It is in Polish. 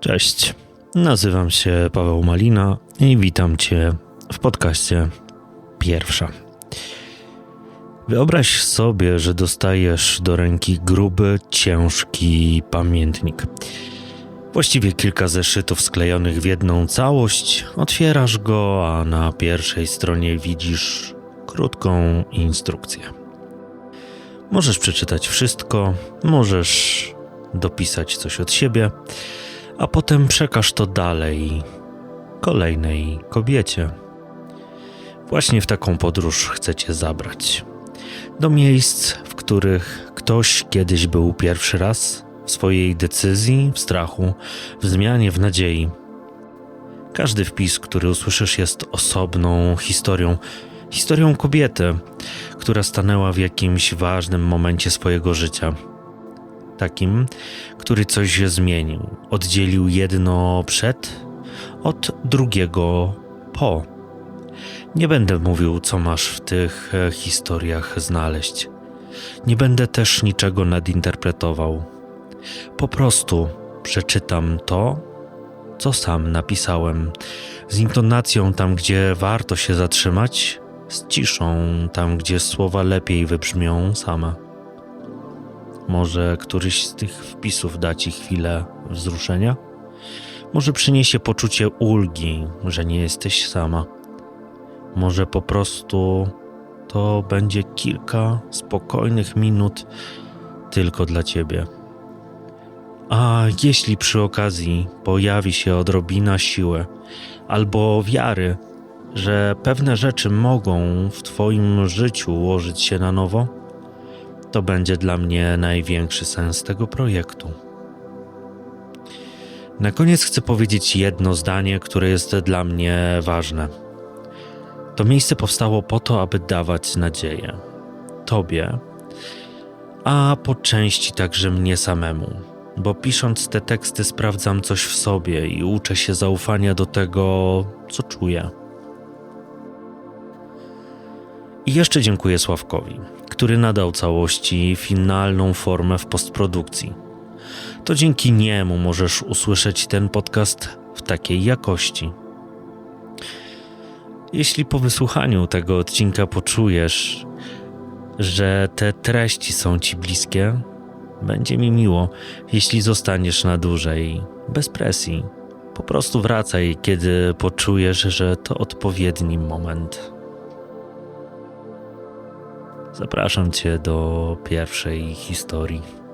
Cześć, nazywam się Paweł Malina i witam Cię w podcaście Pierwsza. Wyobraź sobie, że dostajesz do ręki gruby, ciężki pamiętnik. Właściwie kilka zeszytów sklejonych w jedną całość. Otwierasz go, a na pierwszej stronie widzisz krótką instrukcję. Możesz przeczytać wszystko, możesz dopisać coś od siebie, a potem przekaż to dalej kolejnej kobiecie. Właśnie w taką podróż chcecie zabrać. Do miejsc, w których ktoś kiedyś był pierwszy raz, w swojej decyzji, w strachu, w zmianie, w nadziei. Każdy wpis, który usłyszysz, jest osobną historią. Historią kobiety, która stanęła w jakimś ważnym momencie swojego życia. Takim, który coś zmienił, oddzielił jedno przed od drugiego po. Nie będę mówił, co masz w tych e, historiach znaleźć. Nie będę też niczego nadinterpretował. Po prostu przeczytam to, co sam napisałem, z intonacją tam, gdzie warto się zatrzymać, z ciszą tam, gdzie słowa lepiej wybrzmią same. Może któryś z tych wpisów da ci chwilę wzruszenia? Może przyniesie poczucie ulgi, że nie jesteś sama. Może po prostu to będzie kilka spokojnych minut tylko dla ciebie. A jeśli przy okazji pojawi się odrobina siły albo wiary, że pewne rzeczy mogą w Twoim życiu ułożyć się na nowo, to będzie dla mnie największy sens tego projektu. Na koniec chcę powiedzieć jedno zdanie, które jest dla mnie ważne. To miejsce powstało po to, aby dawać nadzieję Tobie, a po części także mnie samemu, bo pisząc te teksty sprawdzam coś w sobie i uczę się zaufania do tego, co czuję. I jeszcze dziękuję Sławkowi, który nadał całości finalną formę w postprodukcji. To dzięki niemu możesz usłyszeć ten podcast w takiej jakości. Jeśli po wysłuchaniu tego odcinka poczujesz, że te treści są ci bliskie, będzie mi miło, jeśli zostaniesz na dłużej, bez presji. Po prostu wracaj, kiedy poczujesz, że to odpowiedni moment. Zapraszam Cię do pierwszej historii.